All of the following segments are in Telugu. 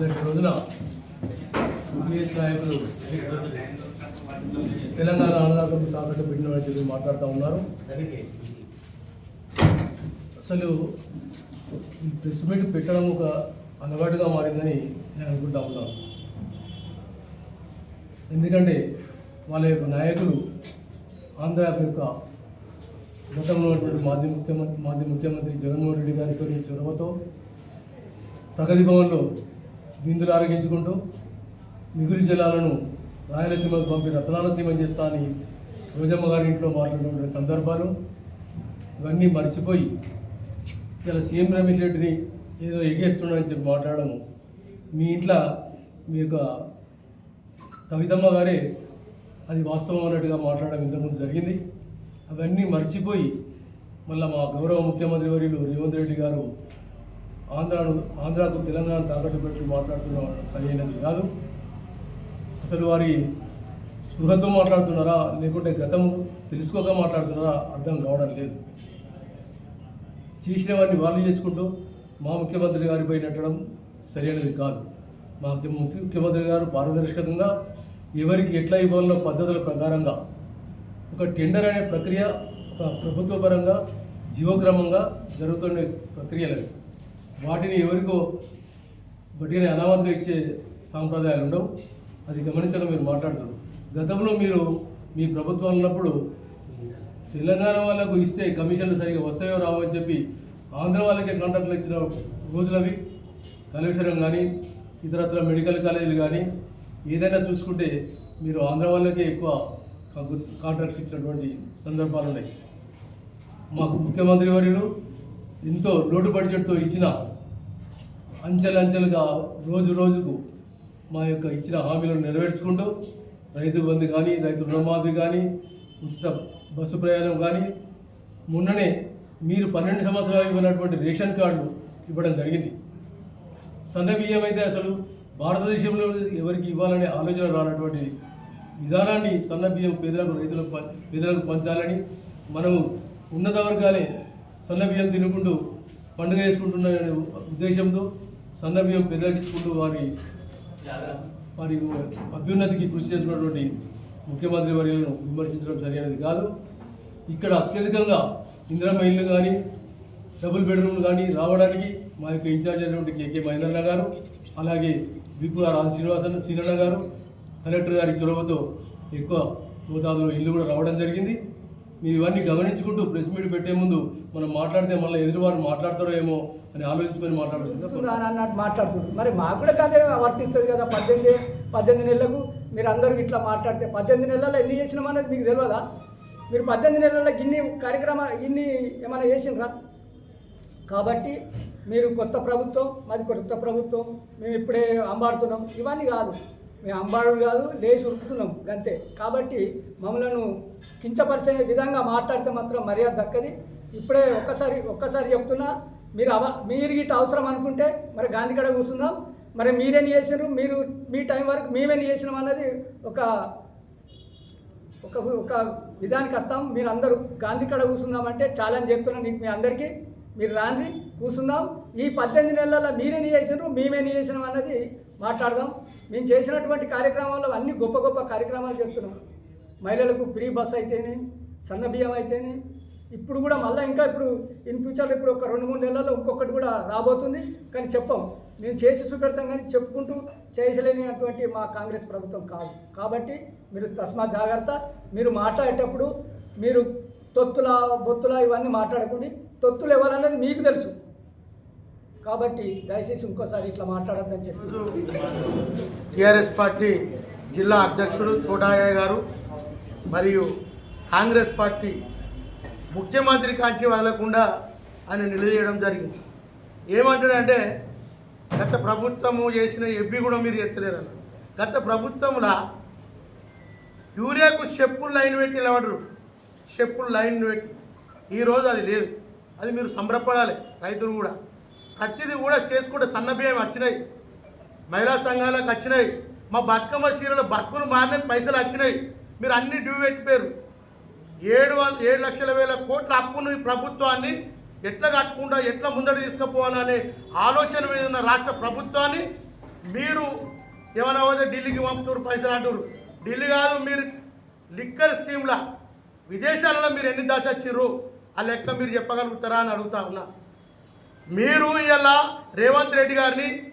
నిన్నటి రోజున యూపీఎస్ నాయకులు తెలంగాణ ఆంధ్రాలకు తాకట్టు పెట్టిన వాళ్ళు మాట్లాడుతూ ఉన్నారు. అసలు ప్రెస్ మీట్ పెట్టడం ఒక అలవాటుగా మారిందని నేను అనుకుంటా ఉన్నాను ఎందుకంటే వాళ్ళ యొక్క నాయకులు ఆంధ్ర యొక్క గతంలో ఉన్నటువంటి మాజీ ముఖ్యమంత్రి మాజీ ముఖ్యమంత్రి జగన్మోహన్ రెడ్డి గారితో చొరవతో ప్రగతి భవన్లో విందులు ఆరగించుకుంటూ మిగులు జలాలను రాయలసీమకు పంపి రత్నాలసీమ చేస్తా అని రోజమ్మ గారి ఇంట్లో మాట్లాడినటువంటి సందర్భాలు. ఇవన్నీ మర్చిపోయి ఇలా సీఎం రమేష్ రెడ్డిని ఏదో ఎగేస్తున్నాడని చెప్పి మాట్లాడము. మీ ఇంట్లో మీ యొక్క కవితమ్మ గారే అది వాస్తవం అన్నట్టుగా మాట్లాడడం ఇంతకుముందు జరిగింది. అవన్నీ మర్చిపోయి మళ్ళీ మా గౌరవ ముఖ్యమంత్రి వర్యులు రేవంత్ రెడ్డి గారు ఆంధ్రాను ఆంధ్రాకు తెలంగాణ తాకట్టు పెట్టి మాట్లాడుతున్న సరైనది కాదు. అసలు వారి స్పృహతో మాట్లాడుతున్నారా లేకుంటే గతం తెలుసుకోక మాట్లాడుతున్నారా అర్థం కావడం లేదు. చేసినవన్నీ వాళ్ళు చేసుకుంటూ మా ముఖ్యమంత్రి గారిపై నెట్టడం సరైనది కాదు. మా ముఖ్యమంత్రి గారు పారదర్శకంగా ఎవరికి ఎట్లా ఇవ్వాలన్న పద్ధతుల ప్రకారంగా ఒక టెండర్ అనే ప్రక్రియ ఒక ప్రభుత్వపరంగా జీవక్రమంగా జరుగుతున్న ప్రక్రియలు వాటిని ఎవరికో బట్టిని అనామతిగా ఇచ్చే సాంప్రదాయాలు ఉండవు. అది గమనించడం మీరు మాట్లాడతారు. గతంలో మీరు మీ ప్రభుత్వం ఉన్నప్పుడు తెలంగాణ వాళ్ళకు ఇస్తే కమిషన్లు సరిగా వస్తాయో రావో అని చెప్పి ఆంధ్ర వాళ్ళకే కాంట్రాక్ట్లు ఇచ్చిన రోజులవి కాళేశ్వరం కానీ ఇతరత్ర మెడికల్ కాలేజీలు కానీ ఏదైనా చూసుకుంటే మీరు ఆంధ్ర వాళ్ళకే ఎక్కువ కాంట్రాక్ట్స్ ఇచ్చినటువంటి సందర్భాలు ఉన్నాయి మాకు ముఖ్యమంత్రి వర్యులు ఎంతో లోటు బడ్జెట్తో ఇచ్చిన అంచెలంచెలుగా రోజు రోజుకు మా యొక్క ఇచ్చిన హామీలను నెరవేర్చుకుంటూ రైతు బంధు కానీ రైతు రుణమాఫీ కానీ ఉచిత బస్సు ప్రయాణం కానీ మొన్ననే మీరు పన్నెండు సంవత్సరాలు ఇవ్వనటువంటి రేషన్ కార్డులు ఇవ్వడం జరిగింది. సన్న బియ్యం అయితే అసలు భారతదేశంలో ఎవరికి ఇవ్వాలనే ఆలోచన రానటువంటి విధానాన్ని సన్న బియ్యం పేదలకు రైతులకు పేదలకు పంచాలని మనము ఉన్నత వర్గాలే సన్న బియ్యం తినుకుంటూ పండుగ చేసుకుంటున్న ఉద్దేశంతో సన్న బియ్యం వారి వారి అభ్యున్నతికి కృషి చేస్తున్నటువంటి ముఖ్యమంత్రి వర్యులను విమర్శించడం సరైనది కాదు. ఇక్కడ అత్యధికంగా ఇందిరమ్మ ఇల్లు కానీ డబుల్ బెడ్రూమ్లు కానీ రావడానికి మా యొక్క ఇన్ఛార్జ్ అయినటువంటి కేకే మహేంద్రన్న గారు అలాగే విపుఆర్ రాజు శ్రీనివాసన్ సీనన్న గారు కలెక్టర్ గారి చొరవతో ఎక్కువ మోతాదులో ఇల్లు కూడా రావడం జరిగింది. మీరు ఇవన్నీ గమనించుకుంటూ ప్రెస్ మీట్ పెట్టే ముందు మనం మాట్లాడితే మళ్ళీ ఎదురువారు మాట్లాడతారో ఏమో అని ఆలోచించుకొని మాట్లాడుతున్నారు అని అన్నట్టు మరి మాకు కూడా కదే వర్తిస్తుంది కదా పద్దెనిమిది పద్దెనిమిది నెలలకు మీరు అందరూ ఇట్లా మాట్లాడితే పద్దెనిమిది నెలల్లో ఎన్ని చేసినాం అనేది మీకు తెలియదా మీరు పద్దెనిమిది నెలల్లో ఇన్ని కార్యక్రమాలు ఇన్ని ఏమైనా చేసినరా? కాబట్టి మీరు కొత్త ప్రభుత్వం మాది కొత్త ప్రభుత్వం మేము ఇప్పుడే అంబాడుతున్నాం. ఇవన్నీ కాదు. మేము అంబాడు కాదు లేచి ఉరుకుతున్నాం అంతే కాబట్టి మమ్మలను కించపరిచే విధంగా మాట్లాడితే మాత్రం మర్యాద దక్కది. ఇప్పుడే ఒక్కసారి ఒక్కసారి చెప్తున్నా మీరు అవ మీరు ఇటు అవసరం అనుకుంటే మరి గాంధీ కడ కూర్చుందాం. మరి మీరేం చేసారు మీరు మీ టైం వరకు మేమేం చేసినాం అన్నది ఒక ఒక ఒక విధానికి వస్తాం. మీరు అందరూ గాంధీ కడ కూర్చుందామంటే ఛాలెంజ్ చేస్తున్నాను నీకు మీ అందరికీ. మీరు రాండి కూర్చుందాం. ఈ పద్దెనిమిది నెలల్లో మీరేం చేసినారు మేమేం చేసినాం అన్నది మాట్లాడదాం. మేము చేసినటువంటి కార్యక్రమాల్లో అన్ని గొప్ప గొప్ప కార్యక్రమాలు చేస్తున్నాం. మహిళలకు ఫ్రీ బస్ అయితేనే సన్న బియ్యం అయితేనే. ఇప్పుడు కూడా మళ్ళీ ఇంకా ఇప్పుడు ఇన్ ఫ్యూచర్లో ఇప్పుడు ఒక రెండు మూడు నెలల్లో ఇంకొకటి కూడా రాబోతుంది. కానీ చెప్పం. మేము చేసి చూపెడతాం కానీ చెప్పుకుంటూ చేయలేనిటువంటి మా కాంగ్రెస్ ప్రభుత్వం కాదు. కాబట్టి మీరు తస్మా జాగ్రత్త. మీరు మాట్లాడేటప్పుడు మీరు తొత్తుల బొత్తుల ఇవన్నీ మాట్లాడకండి. తొత్తులు ఎవరనేది మీకు తెలుసు. కాబట్టి దయచేసి ఇంకోసారి ఇట్లా మాట్లాడద్దని చెప్పి. టీఆర్ఎస్ పార్టీ జిల్లా అధ్యక్షుడు తోటాయ గారు మరియు కాంగ్రెస్ పార్టీ ముఖ్యమంత్రి కాంచి వదలకుండా ఆయన నిలదీయడం జరిగింది. ఏమంటాడంటే గత ప్రభుత్వము చేసిన ఎబ్బి కూడా మీరు ఎత్తలేరు గత ప్రభుత్వంలో యూరియాకు చెప్పులు లైన్ పెట్టి నిలబడరు. చెప్పులు లైన్ పెట్టి. ఈరోజు అది లేదు. అది మీరు సంబరపడాలి రైతులు కూడా. ప్రతిదీ కూడా చేసుకుంటే సన్న బియ్యం వచ్చినాయి. మహిళా సంఘాలకు వచ్చినాయి. మా బతుకమ్మ చీరలు బతుకులు మారిన పైసలు వచ్చినాయి. మీరు అన్ని డ్యూ పెట్టిపోయారు. ఏడు వంద ఏడు లక్షల వేల కోట్ల అప్పును ఈ ప్రభుత్వాన్ని ఎట్లా కట్టుకుంటా ఎట్లా ముందడు తీసుకుపోవాలనే ఆలోచన మీద ఉన్న రాష్ట్ర ప్రభుత్వాన్ని మీరు ఏమైనా పోతే ఢిల్లీకి పంపుతారు పైసలు అంటారు ఢిల్లీ కాదు మీరు లిక్కర్ స్కీమ్ల. విదేశాలలో మీరు ఎన్ని దాచొచ్చిర్రు ఆ లెక్క మీరు చెప్పగలుగుతారా అని అడుగుతా ఉన్నా. మీరు ఇలా రేవంత్ రెడ్డి గారిని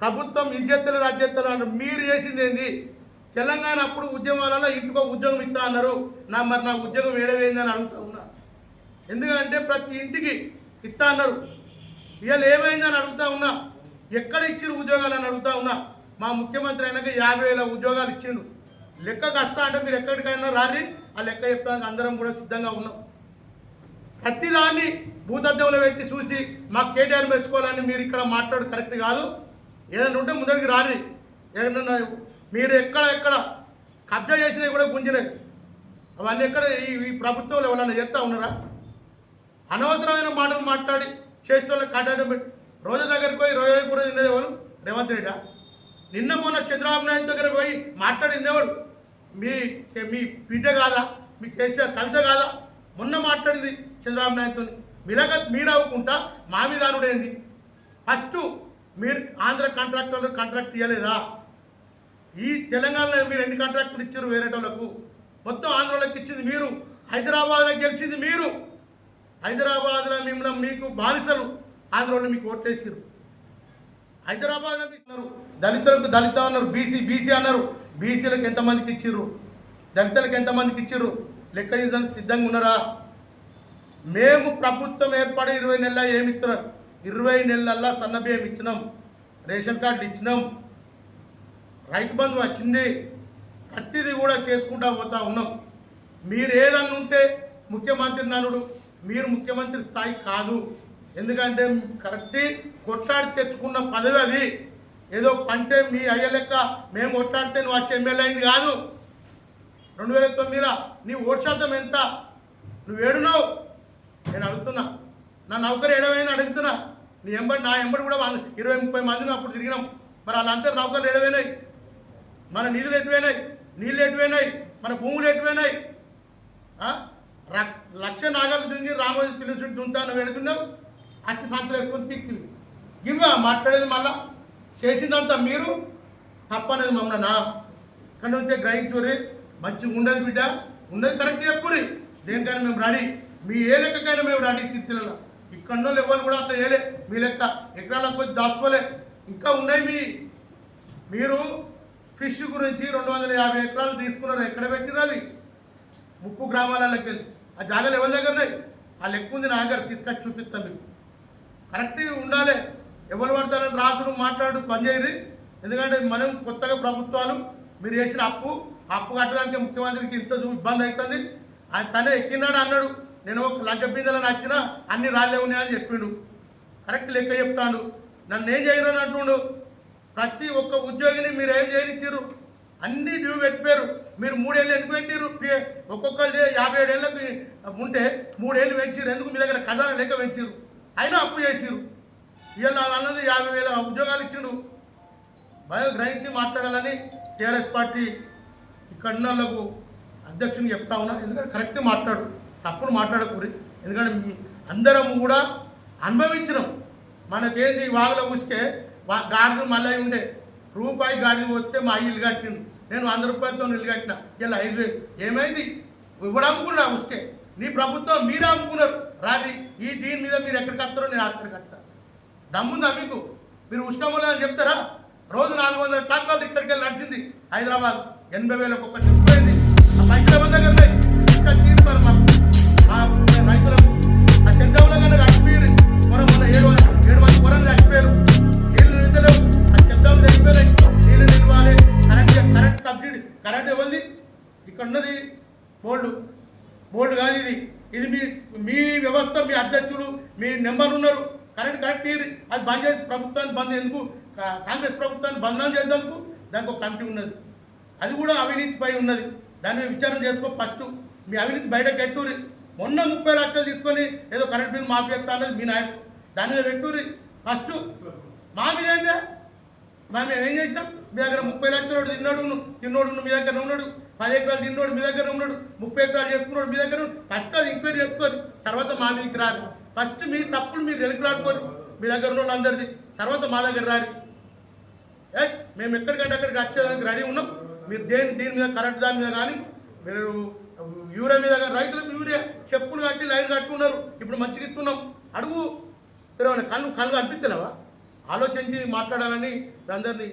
ప్రభుత్వం ఇజ్జెత్తలు రాజ్యత్తలు అన్నారు మీరు చేసింది ఏంది? తెలంగాణ అప్పుడు ఉద్యమాలలో ఇంటికో ఉద్యోగం ఇస్తా అన్నారు. నా మరి నా ఉద్యోగం ఏడవేంది అని అడుగుతా ఉన్నా. ఎందుకంటే ప్రతి ఇంటికి ఇస్తా అన్నారు. ఇవాళ ఏమైందని అడుగుతా ఉన్నా. ఎక్కడ ఇచ్చిన ఉద్యోగాలు అని అడుగుతా ఉన్నా. మా ముఖ్యమంత్రి అయినాక యాభై వేల ఉద్యోగాలు ఇచ్చిండు. లెక్క వస్తా అంటే మీరు ఎక్కడికైనా రారి ఆ లెక్క చెప్పడానికి అందరం కూడా సిద్ధంగా ఉన్నాం. ప్రతిదాన్ని భూతద్దంలో పెట్టి చూసి మాకు కేటీఆర్ మెచ్చుకోవాలని మీరు ఇక్కడ మాట్లాడు కరెక్ట్ కాదు. ఏదైనా ఉంటే ముందడికి రారి. ఏదైనా మీరు ఎక్కడ ఎక్కడ కబ్జా చేసినవి కూడా గుంజినవి. అవన్నీ ఎక్కడ ఈ ఈ ప్రభుత్వంలో ఎవరైనా చేస్తూ ఉన్నారా? అనవసరమైన మాటలు మాట్లాడి చేస్తున్న కట్టడం రోజు దగ్గరికి పోయి రోజు కూడా తినేది ఎవరు? రేవంత్ రెడ్డి నిన్న మొన్న చంద్రబాబు నాయుడు దగ్గర పోయి మాట్లాడింది ఎవరు? మీ మీ బిడ్డ కాదా? మీ కేసీఆర్ కవిత కాదా? మొన్న మాట్లాడింది చంద్రబాబు నాయుడుతో మీలాగా మీరవ్వకుండా మా మీద అనుడేంది. ఫస్ట్ మీరు ఆంధ్ర కాంట్రాక్టర్లు కాంట్రాక్ట్ ఇవ్వలేదా ఈ తెలంగాణలో మీరు ఎన్ని కాంట్రాక్టులు ఇచ్చారు వేరేటోళ్ళకు? మొత్తం ఆంధ్రలోకి ఇచ్చింది మీరు. హైదరాబాద్లో గెలిచింది మీరు. హైదరాబాద్లో మిమ్మల్ని మీకు బానిసలు ఆంధ్రలో మీకు ఓట్లేసారు హైదరాబాద్లో మీకు అన్నారు దళితులకు దళిత అన్నారు బీసీ బీసీ అన్నారు. బీసీలకు ఎంతమందికి ఇచ్చిర్రు? దళితులకు ఎంతమందికి ఇచ్చిర్రు? లెక్క సిద్ధంగా ఉన్నారా? మేము ప్రభుత్వం ఏర్పడి ఇరవై నెలల ఏమి ఇస్తున్నారు ఇరవై నెలల్లో సన్నబియ్యం ఇచ్చినాం. రేషన్ కార్డులు ఇచ్చినాం. రైతు బంధు వచ్చింది. ప్రతిదీ కూడా చేసుకుంటా పోతా ఉన్నాం. మీరు ఏదన్నా ఉంటే ముఖ్యమంత్రి ననుడు మీరు ముఖ్యమంత్రి స్థాయి కాదు. ఎందుకంటే కరెక్ట్ కొట్లాడి తెచ్చుకున్న పదవి అది. ఏదో పంటే మీ అయ్య లెక్క మేము కొట్లాడితే నువ్వు వచ్చి ఎమ్మెల్యే అయింది కాదు. రెండు వేల తొమ్మిదిలో నీ ఓటు శాతం ఎంత? నువ్వు ఏడున్నావు. నేను అడుగుతున్నా. నా నౌకరు ఏడవైనా అడుగుతున్నా. నీ ఎంబడి నా ఎంబడి కూడా ఇరవై ముప్పై మందిని అప్పుడు తిరిగినాం. మరి వాళ్ళందరూ నౌకర్లు ఏడవైనాయి. మన నిధులు ఎటువైనాయి? నీళ్ళు ఎటువైనాయి? మన భూములు ఎటువైనాయి? లక్ష నాగాలు తిరిగి రామోజీ పిలిచి దుంతాను వెళుతున్నావు వచ్చి సంతలు వేసుకొని పీక్తుంది ఇవ్వ మాట్లాడేది మళ్ళా. చేసిందంతా మీరు. తప్పనేది మమ్మల్ని నా. వచ్చే ఉంటే గ్రహించురి మంచిగా ఉండదు బిడ్డ. ఉండదు కరెక్ట్ చెప్పురి దేనికైనా మేము రెడీ. మీ ఏ లెక్కకైనా మేము రెడీ సిరిసిల్ల ఇక్కడో ఎవరు కూడా అట్లా వేయలే మీ లెక్క. ఎకరాలకు పోయి దాచుకోలే. ఇంకా ఉన్నాయి మీ. మీరు ఫిష్ గురించి రెండు వందల యాభై ఎకరాలు తీసుకున్నారు. ఎక్కడ పెట్టిరు అవి? ముప్పు గ్రామాలలోకి వెళ్ళి. ఆ జాగాలు ఎవరి దగ్గర ఉన్నాయి? ఆ లెక్క ఉంది నా దగ్గర తీసుకొచ్చి చూపిస్తాను మీకు కరెక్ట్గా ఉండాలి. ఎవరు పడతారని రాసుడు మాట్లాడు పనిచేయరు ఎందుకంటే మనం కొత్తగా ప్రభుత్వాలు మీరు చేసిన అప్పు ఆ అప్పు కట్టడానికి ముఖ్యమంత్రికి ఇంత ఇబ్బంది అవుతుంది. ఆయన తనే ఎక్కినాడు అన్నాడు. నేను ఒక లంక బిందెలను అన్ని రాళ్ళే ఉన్నాయని చెప్పిండు. కరెక్ట్ లెక్క చెప్తాడు. నన్ను ఏం చేయను అని అంటుండు. ప్రతి ఒక్క ఉద్యోగిని మీరు ఏం చేయనిచ్చారు? అన్ని డ్యూ పెట్టిపోయారు. మీరు మూడేళ్ళు ఎందుకు పెట్టిరు? ఒక్కొక్కరు యాభై ఏడేళ్ళకి ఉంటే మూడేళ్ళు పెంచారు ఎందుకు మీ దగ్గర ఖజానా లెక్క పెంచారు అయినా అప్పు చేసిరు ఇవాళ అన్నది యాభై వేల ఉద్యోగాలు ఇచ్చిండు. భయం గ్రహించి మాట్లాడాలని టీఆర్ఎస్ పార్టీ ఇక్కడ ఉన్న వాళ్ళకు అధ్యక్షుని చెప్తా ఉన్నా. ఎందుకంటే కరెక్ట్ మాట్లాడు. తప్పుడు మాట్లాడకూరి. ఎందుకంటే అందరం కూడా అనుభవించినాం. మనకేంది వాగులో ఉసికే మా గాడిద మళ్ళీ ఉండే. రూపాయి గాడిద వస్తే మా ఇల్లు కట్టిండు. నేను వంద రూపాయలతో ఇల్లు కట్టిన. ఇలా ఐదు వేలు. ఏమైంది? ఇప్పుడు అమ్ముకున్నా ఉసికే నీ ప్రభుత్వం మీరే అమ్ముకున్నారు. రాజీ ఈ దీని మీద మీరు ఎక్కడికి వస్తారో నేను అక్కడికి వస్తా. దమ్ముందా మీకు? మీరు ఉష్ణములు అని చెప్తారా? రోజు నాలుగు వందల ట్రాక్టర్లు ఇక్కడికి వెళ్ళి నడిచింది హైదరాబాద్. ఎనభై వేలకు ఒక ట్రిప్ పోయింది. బోల్డ్ కాదు ఇది. ఇది మీ మీ వ్యవస్థ మీ అధ్యక్షుడు మీ నెంబర్ ఉన్నారు. కరెంట్ కరెక్ట్ ఇది అది బంద్ చేసి ప్రభుత్వాన్ని బంద్ ఎందుకు కాంగ్రెస్ ప్రభుత్వాన్ని బంధనం చేసేందుకు దానికి ఒక కమిటీ ఉన్నది. అది కూడా అవినీతిపై ఉన్నది. దాన్ని విచారణ చేసుకో ఫస్ట్. మీ అవినీతి బయట కట్టూరి మొన్న ముప్పై లక్షలు తీసుకొని ఏదో కరెంట్ బిల్ మాఫీ చేస్తా అన్నది మీ నాయకుడు. దాని మీద పెట్టుర్రి ఫస్ట్. మా మీద ఏందే? మేము ఏం చేసినాం? మీ దగ్గర ముప్పై లక్షలు తిన్నాడు తిన్నోడు మీ దగ్గర ఉన్నాడు. పది ఎకరాలు తిన్నోడు మీ దగ్గర ఉన్నాడు ముప్పై ఎకరాలు చేసుకున్నాడు మీ దగ్గర ఫస్ట్ అది ఎంక్వైరీ చేసుకొని తర్వాత మా మీదకి రారు. ఫస్ట్ మీ తప్పులు మీరు వెనుకలాడుకోరు మీ దగ్గర ఉన్న వాళ్ళందరిది తర్వాత మా దగ్గర రారి. ఏ మేము ఎక్కడికంటే అక్కడికి వచ్చేదానికి రెడీ ఉన్నాం. మీరు దేని దీని మీద కరెంట్ దాని మీద కానీ మీరు యూరియా మీద కానీ రైతులకు యూరియా చెప్పులు కట్టి లైన్ కట్టుకున్నారు. ఇప్పుడు మంచిగా ఇస్తున్నాం. అడుగు. తెరవని కళ్ళు కళ్ళు అనిపిస్తలేవా? ఆలోచించి మాట్లాడాలని అందరినీ